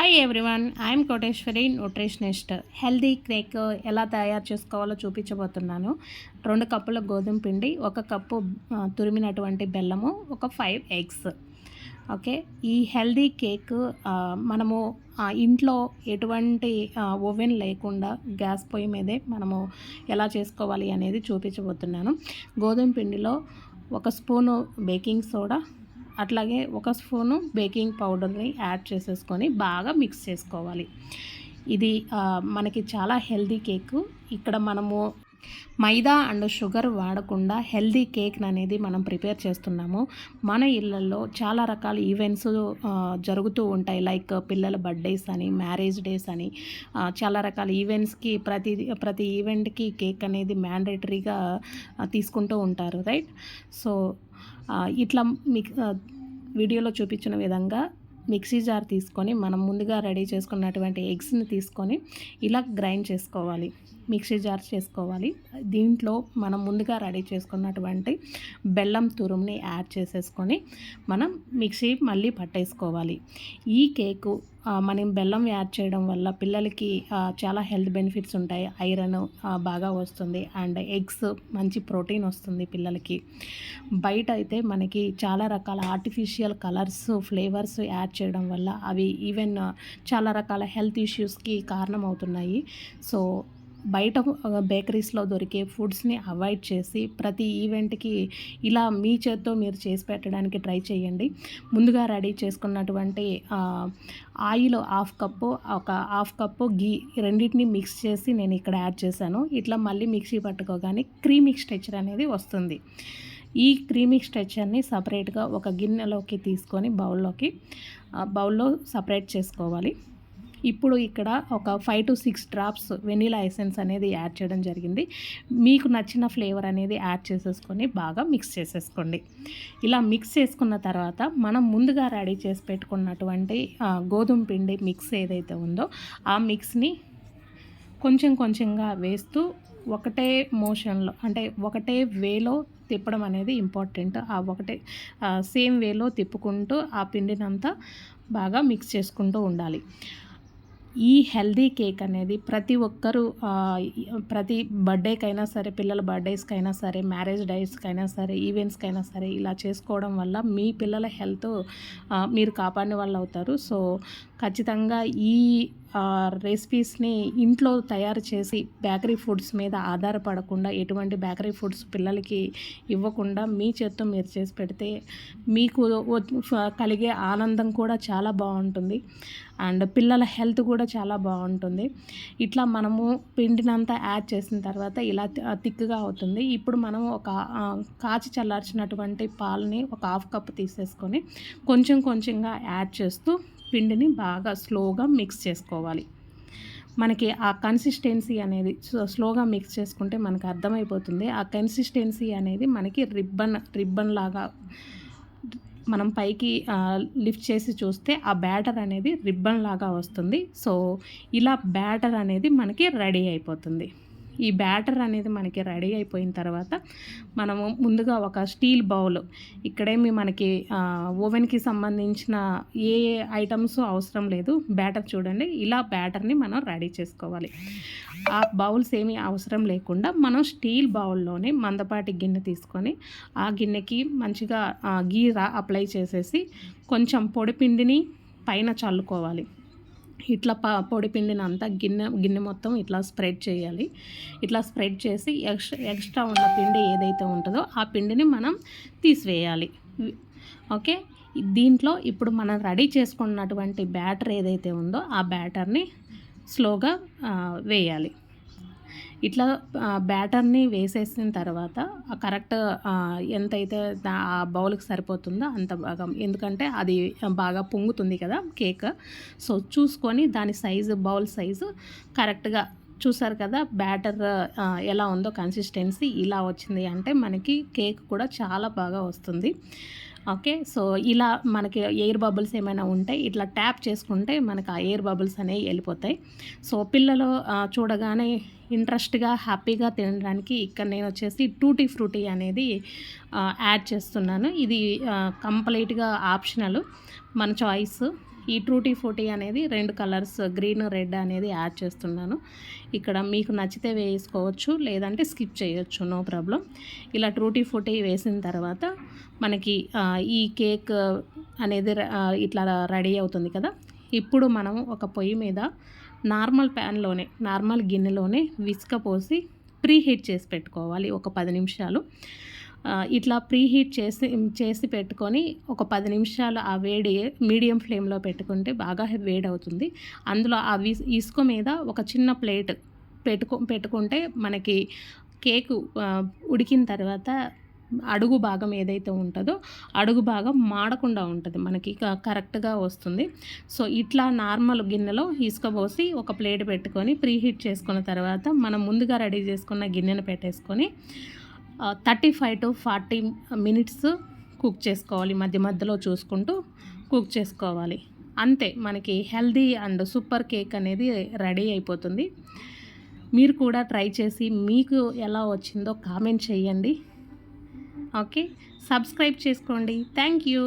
Hi everyone I'm Koteshwari nutritionist healthy cake ఎలా తయారు చేసుకోవాలో చూపించబోతున్నాను. రెండు కప్పుల గోధుమ పిండి ఒక కప్పు తురిమినటువంటి బెల్లము ఒక ఫైవ్ ఎగ్స్ ఓకే ఈ హెల్దీ కేక్ మనము ఇంట్లో ఎటువంటి ఓవెన్ లేకుండా గ్యాస్ పొయ్యి మీదే మనము ఎలా చేసుకోవాలి అనేది చూపించబోతున్నాను. గోధుమ పిండిలో ఒక స్పూను బేకింగ్ సోడా అట్లాగే ఒక స్పూను బేకింగ్ పౌడర్ని యాడ్ చేసేసుకొని బాగా మిక్స్ చేసుకోవాలి. ఇది మనకి చాలా హెల్దీ కేక్. ఇక్కడ మనము మైదా అండ్ షుగర్ వాడకుండా హెల్దీ కేక్ అనేది మనం ప్రిపేర్ చేస్తున్నాము. మన ఇళ్ళల్లో చాలా రకాల ఈవెంట్స్ జరుగుతూ ఉంటాయి. లైక్ పిల్లల బర్త్డేస్ అని మ్యారేజ్ డేస్ అని చాలా రకాల ఈవెంట్స్కి ప్రతి ప్రతి ఈవెంట్కి కేక్ అనేది మ్యాండేటరీగా తీసుకుంటూ ఉంటారు రైట్? సో ఇట్లా మిక్ వీడియోలో చూపించిన విధంగా మిక్సీ జార్ తీసుకొని మనం ముందుగా రెడీ చేసుకున్నటువంటి ఎగ్స్ని తీసుకొని ఇలా గ్రైండ్ చేసుకోవాలి. మిక్సీ జార్ చేసుకోవాలి. దీంట్లో మనం ముందుగా రెడీ చేసుకున్నటువంటి బెల్లం తురుముని యాడ్ చేసేసుకొని మనం మిక్సీ మళ్ళీ పట్టేసుకోవాలి. ఈ కేకు మనం బెల్లం యాడ్ చేయడం వల్ల పిల్లలకి చాలా హెల్త్ బెనిఫిట్స్ ఉంటాయి. ఐరన్ బాగా వస్తుంది. అండ్ ఎగ్స్ మంచి ప్రోటీన్ వస్తుంది పిల్లలకి. బయట అయితే మనకి చాలా రకాల ఆర్టిఫిషియల్ కలర్స్ ఫ్లేవర్స్ యాడ్ చేయడం వల్ల అవి ఈవెన్ చాలా రకాల హెల్త్ ఇష్యూస్కి కారణమవుతున్నాయి. సో బయట బేకరీస్లో దొరికే ఫుడ్స్ని అవాయిడ్ చేసి ప్రతి ఈవెంట్కి ఇలా మీ చేత్తో మీరు చేసి పెట్టడానికి ట్రై చేయండి. ముందుగా రెడీ చేసుకున్నటువంటి ఆయిల్ హాఫ్ కప్పు ఒక హాఫ్ కప్పు గీ రెండింటిని మిక్స్ చేసి నేను ఇక్కడ యాడ్ చేశాను. ఇట్లా మళ్ళీ మిక్సీ పట్టుకోగానే క్రీమిక్ స్ట్రెచర్ అనేది వస్తుంది. ఈ క్రీమిక్ స్ట్రెచర్ని సపరేట్గా ఒక గిన్నెలోకి తీసుకొని బౌల్లోకి బౌల్లో సపరేట్ చేసుకోవాలి. ఇప్పుడు ఇక్కడ ఒక five to six drops vanilla essence అనేది యాడ్ చేయడం జరిగింది. మీకు నచ్చిన ఫ్లేవర్ అనేది యాడ్ చేసేసుకొని బాగా మిక్స్ చేసేసుకోండి. ఇలా మిక్స్ చేసుకున్న తర్వాత మనం ముందుగా రెడీ చేసి పెట్టుకున్నటువంటి గోధుమ పిండి మిక్స్ ఏదైతే ఉందో ఆ మిక్స్ని కొంచెం కొంచెంగా వేస్తూ ఒకటే మోషన్లో అంటే ఒకటే వేలో తిప్పడం అనేది ఇంపార్టెంట్ ఆ ఒకటే సేమ్ వేలో తిప్పుకుంటూ ఆ పిండినంతా బాగా మిక్స్ చేసుకుంటూ ఉండాలి. ఈ హెల్దీ కేక్ అనేది ప్రతి ఒక్కరూ ప్రతి బర్త్డేకైనా సరే పిల్లల బర్త్డేస్కైనా సరే మ్యారేజ్ డేస్కైనా సరే ఈవెంట్స్కైనా సరే ఇలా చేసుకోవడం వల్ల మీ పిల్లల హెల్త్ మీరు కాపాడిన వాళ్ళు అవుతారు సో ఖచ్చితంగా ఈ రెసిపీస్ని ఇంట్లో తయారు చేసి బేకరీ ఫుడ్స్ మీద ఆధారపడకుండా ఎటువంటి బేకరీ ఫుడ్స్ పిల్లలకి ఇవ్వకుండా మీ చేత్తో మీరు చేసి పెడితే మీకు కలిగే ఆనందం కూడా చాలా బాగుంటుంది. అండ్ పిల్లల హెల్త్ కూడా చాలా బాగుంటుంది. ఇట్లా మనము పిండినంతా యాడ్ చేసిన తర్వాత ఇలా థిక్గా అవుతుంది. ఇప్పుడు మనం ఒక కాచి చల్లార్చినటువంటి పాలని ఒక హాఫ్ కప్ తీసేసుకొని కొంచెం కొంచెంగా యాడ్ చేస్తూ పిండిని బాగా స్లోగా మిక్స్ చేసుకోవాలి. మనకి ఆ కన్సిస్టెన్సీ అనేది స్లోగా మిక్స్ చేసుకుంటే మనకు అర్థమైపోతుంది. ఆ కన్సిస్టెన్సీ అనేది మనకి రిబ్బన్ రిబ్బన్ లాగా మనం పైకి లిఫ్ట్ చేసి చూస్తే ఆ బ్యాటర్ అనేది రిబ్బన్ లాగా వస్తుంది. సో ఇలా బ్యాటర్ అనేది మనకి రెడీ అయిపోతుంది. ఈ బ్యాటర్ అనేది మనకి రెడీ అయిపోయిన తర్వాత మనము ముందుగా ఒక స్టీల్ బౌల్ ఇక్కడేమి మనకి ఓవెన్కి సంబంధించిన ఏ ఐటమ్స్ అవసరం లేదు బ్యాటర్ చూడండి. ఇలా బ్యాటర్ని మనం రెడీ చేసుకోవాలి. ఆ బౌల్స్ ఏమీ అవసరం లేకుండా మనం స్టీల్ బౌల్లోనే మందపాటి గిన్నె తీసుకొని ఆ గిన్నెకి మంచిగా గీ రా అప్లై చేసేసి కొంచెం పొడి పిండిని పైన చల్లుకోవాలి. ఇట్లా ప పొడి పిండిని అంతా గిన్నె గిన్నె మొత్తం ఇట్లా స్ప్రెడ్ చేయాలి. ఇట్లా స్ప్రెడ్ చేసి ఎక్స్ట్రా ఎక్స్ట్రా ఉన్న పిండి ఏదైతే ఉంటుందో ఆ పిండిని మనం తీసివేయాలి. ఓకే? దీంట్లో ఇప్పుడు మనం రెడీ చేసుకున్నటువంటి బ్యాటర్ ఏదైతే ఉందో ఆ బ్యాటర్ని స్లోగా వేయాలి. ఇట్లా బ్యాటర్ని వేసేసిన తర్వాత కరెక్ట్ ఎంతైతే ఆ బౌల్కి సరిపోతుందో అంత బాగా ఎందుకంటే అది బాగా పొంగుతుంది కదా కేక్. సో చూసుకొని దాని సైజు బౌల్ సైజు కరెక్ట్గా చూసారు కదా బ్యాటర్ ఎలా ఉందో కన్సిస్టెన్సీ ఇలా వచ్చింది అంటే మనకి కేక్ కూడా చాలా బాగా వస్తుంది. ఓకే? సో ఇలా మనకి ఎయిర్ బబుల్స్ ఏమైనా ఉంటే ఇట్లా ట్యాప్ చేసుకుంటే మనకి ఆ ఎయిర్ బబుల్స్ అనేవి వెళ్ళిపోతాయి. సో పిల్లలు చూడగానే ఇంట్రెస్ట్గా హ్యాపీగా తినడానికి ఇక్కడ నేను వచ్చేసి టూటీ ఫ్రూటీ అనేది యాడ్ చేస్తున్నాను. ఇది కంప్లీట్గా ఆప్షనల్ మన చాయిస్. ఈ ట్రూటీ ఫ్రూటీ అనేది రెండు కలర్స్ గ్రీన్ రెడ్ అనేది యాడ్ చేస్తున్నాను. ఇక్కడ మీకు నచ్చితే వేసుకోవచ్చు లేదంటే స్కిప్ చేయొచ్చు నో ప్రాబ్లం. ఇలా ట్రూటీ ఫ్రూటీ వేసిన తర్వాత మనకి ఈ కేక్ అనేది ఇట్లా రెడీ అవుతుంది కదా. ఇప్పుడు మనం ఒక పొయ్యి మీద నార్మల్ ప్యాన్లోనే నార్మల్ గిన్నెలోనే విసుక పోసి ప్రీ హీట్ చేసి పెట్టుకోవాలి ఒక పది నిమిషాలు. ఇట్లా ప్రీ హీట్ చేసి చేసి పెట్టుకొని ఒక పది నిమిషాలు ఆ వేడి మీడియం ఫ్లేమ్లో పెట్టుకుంటే బాగా వేడి అవుతుంది అందులో ఆ ఇసుక మీద ఒక చిన్న ప్లేట్ పెట్టుకో పెట్టుకుంటే మనకి కేకు ఉడికిన తర్వాత అడుగు భాగం ఏదైతే ఉంటుందో అడుగు భాగం మాడకుండా ఉంటుంది. మనకి కరెక్ట్గా వస్తుంది. సో ఇట్లా నార్మల్ గిన్నెలో ఇసుక పోసి ఒక ప్లేట్ పెట్టుకొని ప్రీ హీట్ చేసుకున్న తర్వాత మనం ముందుగా రెడీ చేసుకున్న గిన్నెను పెట్టేసుకొని thirty five to forty minutes cook చేసుకోవాలి. మధ్య మధ్యలో చూసుకుంటూ కుక్ చేసుకోవాలి. అంతే మనకి హెల్దీ అండ్ సూపర్ కేక్ అనేది రెడీ అయిపోతుంది. మీరు కూడా ట్రై చేసి మీకు ఎలా వచ్చిందో కామెంట్ చేయండి. ఓకే సబ్స్క్రైబ్ చేసుకోండి. Thank you